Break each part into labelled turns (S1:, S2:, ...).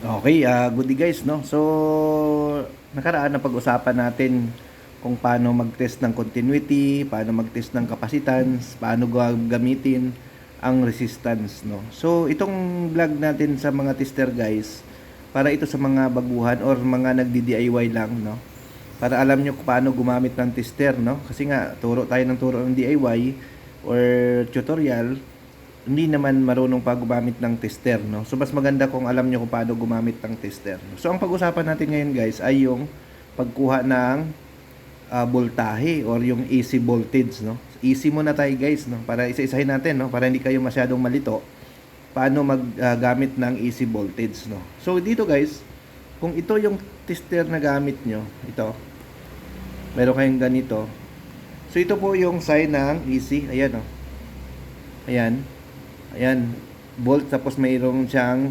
S1: Okay, uh, good day guys, no? So, nakaraan na pag-usapan natin kung paano mag-test ng continuity, paano mag-test ng capacitance, paano gagamitin ang resistance, no? So, itong vlog natin sa mga tester guys, para ito sa mga baguhan or mga nagdi-DIY lang, no? Para alam nyo paano gumamit ng tester, no? Kasi nga, turo tayo ng turo ng DIY or tutorial, hindi naman marunong pa ng tester, no? So, mas maganda kung alam nyo kung paano gumamit ng tester. So, ang pag-usapan natin ngayon, guys, ay yung pagkuha ng ah, voltahe or yung AC voltage, no? AC muna tayo, guys, no? Para isa-isahin natin, no? Para hindi kayo masyadong malito. Paano maggamit ng AC voltage, no? So, dito, guys, kung ito yung tester na gamit nyo, ito, meron kayong ganito. So, ito po yung sign ng AC. Ayan, oh. Ayan. Ayan, bolt tapos mayroong siyang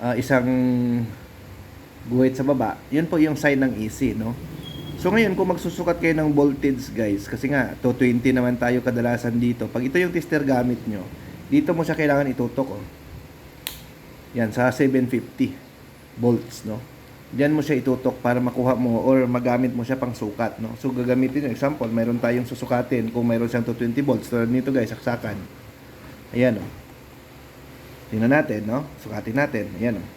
S1: ah, isang guhit sa baba. Yun po yung sign ng AC, no? So ngayon, kung magsusukat kayo ng voltage, guys, kasi nga, 220 naman tayo kadalasan dito. Pag ito yung tester gamit nyo, dito mo siya kailangan itutok, oh. Yan, sa 750 volts, no? Diyan mo siya itutok para makuha mo or magamit mo siya pang sukat, no? So gagamitin, example, mayroon tayong susukatin kung mayroon siyang 220 volts. Tulad nito, guys, saksakan. Ayan, oh. Tingnan natin, no? Sukatin natin. Ayan, oh.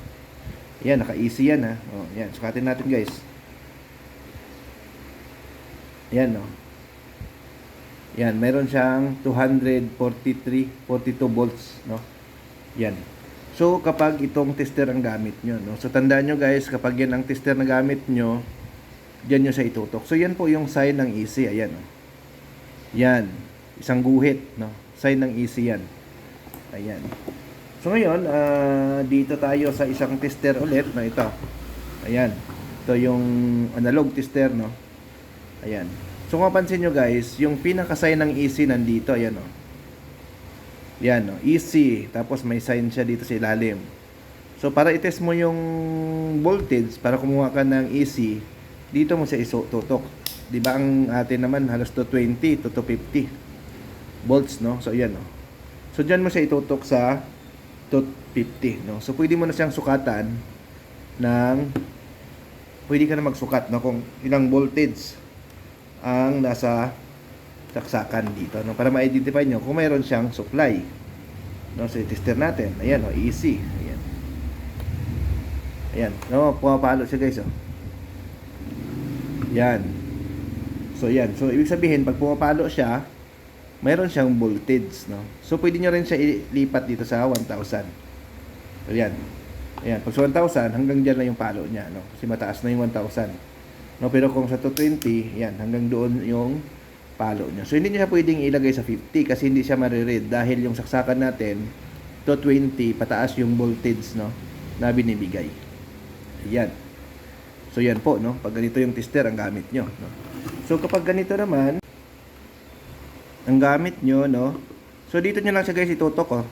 S1: Ayan, naka-easy yan, ha? Oh, ayan, sukatin natin, guys. Ayan, no? Yan, meron siyang 243, 42 volts, no? Yan. So, kapag itong tester ang gamit nyo, no? So, tandaan nyo, guys, kapag yan ang tester na gamit nyo, dyan nyo siya itutok. So, yan po yung sign ng easy. Ayan, no? Yan. Isang guhit, no? Sign ng easy yan. Ayan. So ngayon, ah, dito tayo sa isang tester ulit na ito. Ayan. Ito yung analog tester, no? Ayan. So kung mapansin nyo guys, yung pinaka-sign ng EC nandito, ayan o. Yan o, EC. Tapos may sign siya dito sa ilalim. So para i-test mo yung voltage, para kumuha ka ng EC, dito mo siya isututok. Di ba ang atin naman halos 220 to 250 volts, no? So yan o. So dyan mo siya itutok sa 250, no? So pwede mo na siyang sukatan ng pwede ka na magsukat no? Kung ilang voltage ang nasa saksakan dito no? Para ma-identify nyo kung mayroon siyang supply no? So tester natin. Ayan oh easy. Ayan. Ayan. No pumapalo siya guys oh. Yan. So yan. So ibig sabihin pag pumapalo siya mayroon siyang voltage, no? So, pwede nyo rin siya ilipat dito sa 1,000. So, yan. Ayan. Pag sa 1,000, hanggang dyan lang yung palo niya, no? Kasi mataas na yung 1,000. No? Pero kung sa 220, yan, hanggang doon yung palo niya. So, hindi niya pwedeng ilagay sa 50 kasi hindi siya mariread dahil yung saksakan natin, 220, pataas yung voltage, no? Na binibigay. Yan. So, yan po, no? Pag ganito yung tester, ang gamit nyo, no? So, kapag ganito naman, ang gamit nyo, no? So, dito nyo lang siya guys itutok, oh.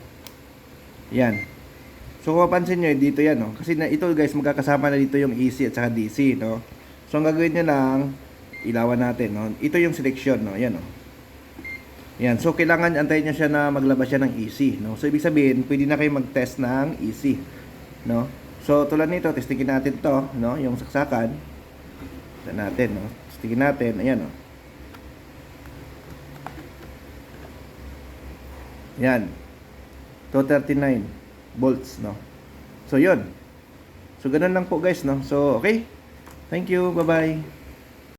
S1: Yan. So, kung mapansin nyo, dito yan, no? Kasi na, ito guys, magkakasama na dito yung AC at saka DC, no? So, ang gagawin nyo lang, ilawan natin, no? Ito yung selection, no? Yan, no? Yan. So, kailangan antayin nyo siya na maglabas siya ng AC, no? So, ibig sabihin, pwede na kayo mag-test ng AC, no? So, tulad nito, testingin natin to, no? Yung saksakan. Tignan natin, no? Testingin natin, ayan, no? Yan. 239 volts, no? So, yun. So, ganun lang po, guys, no? So, okay. Thank you. Bye-bye.